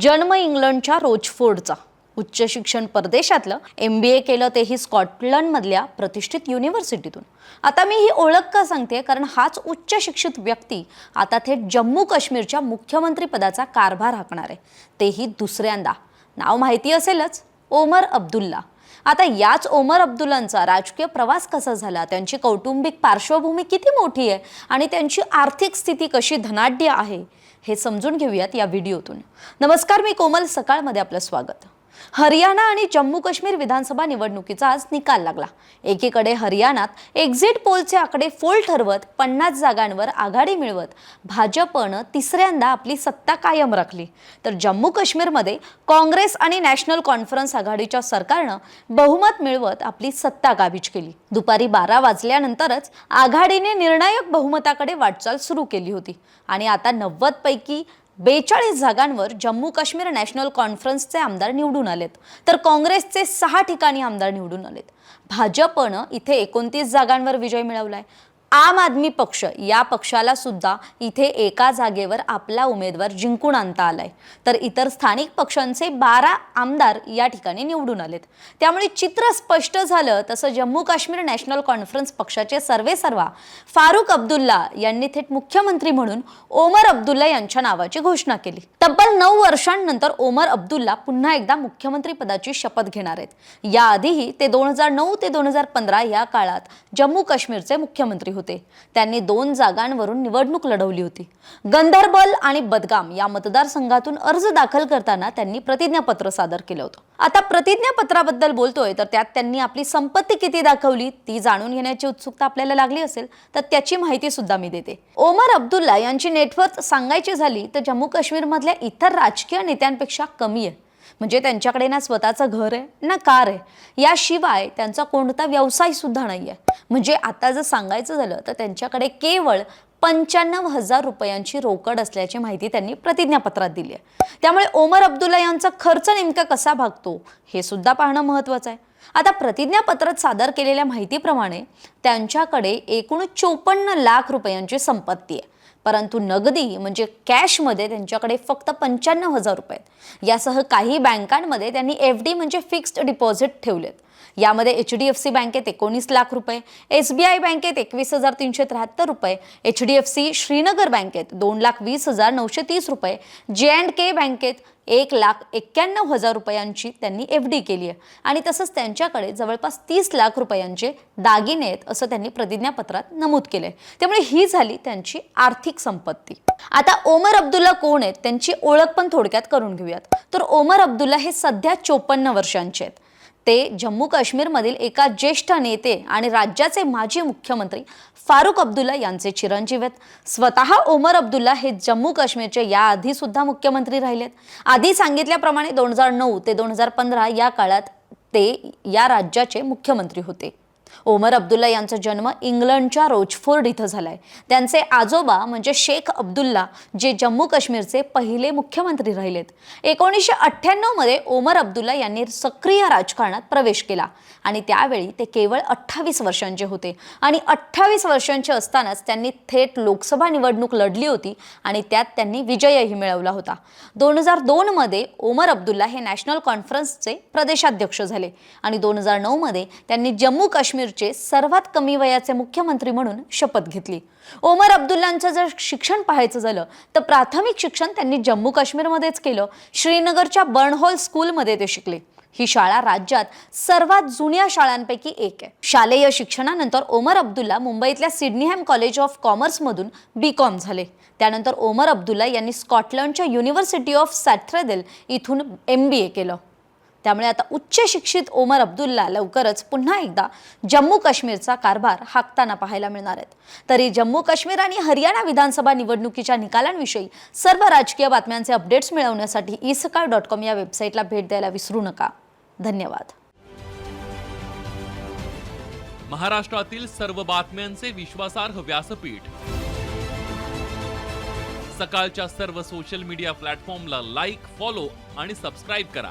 जन्म इंग्लंडच्या रोचफोर्डचा. उच्च शिक्षण परदेशातलं एम बी ए केलं तेही स्कॉटलंडमधल्या प्रतिष्ठित युनिव्हर्सिटीतून आता मी ही ओळख का सांगते? कारण हाच उच्च शिक्षित व्यक्ती आता थेट जम्मू काश्मीरच्या मुख्यमंत्रीपदाचा कारभार हाकणार आहे. तेही दुसऱ्यांदा. नाव माहिती असेलच ओमर अब्दुल्ला. आता याच ओमर अब्दुल्लांचा राजकीय प्रवास कसा झाला? त्यांची कौटुंबिक पार्श्वभूमी किती मोठी आहे? आणि त्यांची आर्थिक स्थिती कशी धनाढ्य आहे? हे समजून घेऊयात या व्हिडिओतून. नमस्कार मी कोमल. सकाळमध्ये आपलं स्वागत. हरियाणा आणि जम्मू काश्मीर विधानसभा निवडणुकीचा आज निकाल लागला. एकीकडे हरियाणात एक्झिट पोलचे आकडे फोल ठरवत पन्नास जागांवर आघाडी मिळवत भाजपनं तिसऱ्यांदा आपली सत्ता कायम राखली. तर जम्मू काश्मीरमध्ये काँग्रेस आणि नॅशनल कॉन्फरन्स आघाडीच्या सरकारनं बहुमत मिळवत आपली सत्ता काबीज केली. दुपारी बारा वाजल्यानंतरच आघाडीने निर्णायक बहुमताकडे वाटचाल सुरू केली होती. आणि आता नव्वद पैकी बेचाळीस जागांवर जम्मू काश्मीर नॅशनल कॉन्फरन्सचे आमदार निवडून आलेत. तर काँग्रेसचे सहा ठिकाणी आमदार निवडून आलेत. भाजपनं इथे एकोणतीस जागांवर विजय मिळवलाय. आम आदमी पक्ष या पक्षाला सुद्धा इथे एका जागेवर आपला उमेदवार जिंकून आणता आलाय. तर इतर स्थानिक पक्षांचे बारा आमदार या ठिकाणी निवडून आलेत. त्यामुळे चित्र स्पष्ट झालं तसं जम्मू काश्मीर नॅशनल कॉन्फरन्स पक्षाचे सर्वेसर्वा फारुख अब्दुल्ला यांनी थेट मुख्यमंत्री म्हणून ओमर अब्दुल्ला यांच्या नावाची घोषणा केली. तब्बल नऊ वर्षांनंतर ओमर अब्दुल्ला पुन्हा एकदा मुख्यमंत्री पदाची शपथ घेणार आहेत. याआधीही ते दोन हजार नऊ ते दोन हजार पंधरा या काळात जम्मू काश्मीरचे मुख्यमंत्री होते. त्यांनी दोन जागांवरून निवडणूक लढवली होती. गंधर्बल आणि बदगाम या मतदारसंघातून अर्ज दाखल करताना त्यांनी प्रतिज्ञापत्र सादर केलं होतं. आता प्रतिज्ञापत्राबद्दल बोलतोय तर त्यात त्यांनी आपली संपत्ती किती दाखवली ती जाणून घेण्याची उत्सुकता आपल्याला लागली असेल तर त्याची माहिती सुद्धा मी देते. ओमर अब्दुल्ला यांची नेटवर्थ सांगायची झाली तर जम्मू काश्मीरमधल्या इतर राजकीय नेत्यांपेक्षा कमी आहे. म्हणजे त्यांच्याकडे ना स्वतःचं घर आहे ना कार आहे. याशिवाय त्यांचा कोणता व्यवसाय सुद्धा नाही आहे म्हणजे आता जर सांगायचं झालं तर त्यांच्याकडे केवळ पंच्याण्णव हजार रुपयांची रोकड असल्याची माहिती त्यांनी प्रतिज्ञापत्रात दिली आहे. त्यामुळे ओमर अब्दुल्ला यांचा खर्च नेमका कसा भागतो हे सुद्धा पाहणं महत्त्वाचं आहे. आता प्रतिज्ञापत्रात सादर केलेल्या माहितीप्रमाणे त्यांच्याकडे एकूण चोपन्न लाख रुपयांची संपत्ती आहे. परंतु नगदी म्हणजे कॅशमध्ये त्यांच्याकडे फक्त पंच्याण्णव हजार रुपये यासह काही बँकांमध्ये त्यांनी एफ डी म्हणजे फिक्स्ड डिपॉझिट ठेवलेत. यामध्ये एच डी एफ सी बँकेत एकोणीस लाख रुपये एस बी आय बँकेत एकवीस हजार तीनशे त्र्याहत्तर रुपये H D F C Srinagar बँकेत दोन लाख वीस हजार नऊशे तीस रुपये जे अँड के बँकेत एक लाख एक्क्याण्णव हजार रुपयांची त्यांनी एफ डी केली आहे. आणि तसंच त्यांच्याकडे जवळपास तीस लाख रुपयांचे दागिने आहेत असं त्यांनी प्रतिज्ञापत्रात नमूद केलंय. त्यामुळे ही झाली त्यांची आर्थिक संपत्ती. आता ओमर अब्दुल्ला कोण आहेत? त्यांची ओळख पण थोडक्यात करून घेऊयात. तर ओमर अब्दुल्ला हे सध्या चोपन्न वर्षांचे आहेत. ते जम्मू काश्मीरमधील एका ज्येष्ठ नेते आणि राज्याचे माजी मुख्यमंत्री फारुख अब्दुल्ला यांचे चिरंजीव आहेत. स्वतः ओमर अब्दुल्ला हे जम्मू काश्मीरचे याआधी सुद्धा मुख्यमंत्री राहिलेत. आधी सांगितल्याप्रमाणे दोन हजार नऊ ते दोन हजार पंधरा या काळात ते या राज्याचे मुख्यमंत्री होते. ओमर अब्दुल्ला यांचा जन्म इंग्लंडच्या रोजफोर्ड इथं झालाय. त्यांचे आजोबा म्हणजे शेख अब्दुल्ला जे जम्मू काश्मीरचे पहिले मुख्यमंत्री राहिलेत. एकोणीसशे अठ्ठ्याण्णवमध्ये ओमर अब्दुल्ला यांनी सक्रिय राजकारणात प्रवेश केला आणि त्यावेळी ते केवळ अठ्ठावीस वर्षांचे होते. आणि अठ्ठावीस वर्षांचे असतानाच त्यांनी थेट लोकसभा निवडणूक लढली होती आणि त्यात त्यांनी विजयही मिळवला होता. दोन हजार दोनमध्ये ओमर अब्दुल्ला हे नॅशनल कॉन्फरन्सचे प्रदेशाध्यक्ष झाले आणि दोन हजार नऊमध्ये त्यांनी जम्मू काश्मीर काश्मीरचे सर्वात कमी वयाचे मुख्यमंत्री म्हणून शपथ घेतली. ओमर अब्दुल्लांचं जर शिक्षण पाहायचं झालं तर प्राथमिक शिक्षण त्यांनी जम्मू काश्मीरमध्येच केलं. श्रीनगरच्या बर्नहॉल स्कूलमध्ये ते शिकले. ही शाळा राज्यात सर्वात जुन्या शाळांपैकी एक आहे. शालेय शिक्षणानंतर ओमर अब्दुल्ला मुंबईतल्या सिडनीहॅम कॉलेज ऑफ कॉमर्समधून बी कॉम झाले. त्यानंतर ओमर अब्दुल्ला यांनी स्कॉटलंडच्या युनिव्हर्सिटी ऑफ सॅथ्रेदेल इथून एम बी ए केलं. त्यामुळे आता उच्च शिक्षित ओमर अब्दुल्ला लवकरच पुन्हा एकदा जम्मू काश्मीरचा कारभार हाकताना पाहायला मिळणार आहेत. तरी जम्मू काश्मीर आणि हरियाणा विधानसभा निवडणुकीच्या निकालांविषयी सर्व राजकीय बातम्यांचे अपडेट्स मिळवण्यासाठी ई सकाळ डॉट कॉम या वेबसाईटला भेट द्यायला विसरू नका. धन्यवाद. महाराष्ट्रातील सर्व बातम्यांचे विश्वासार्ह व्यासपीठ. सकाळच्या सर्व सोशल मीडिया प्लॅटफॉर्मला लाईक फॉलो आणि सबस्क्राईब करा.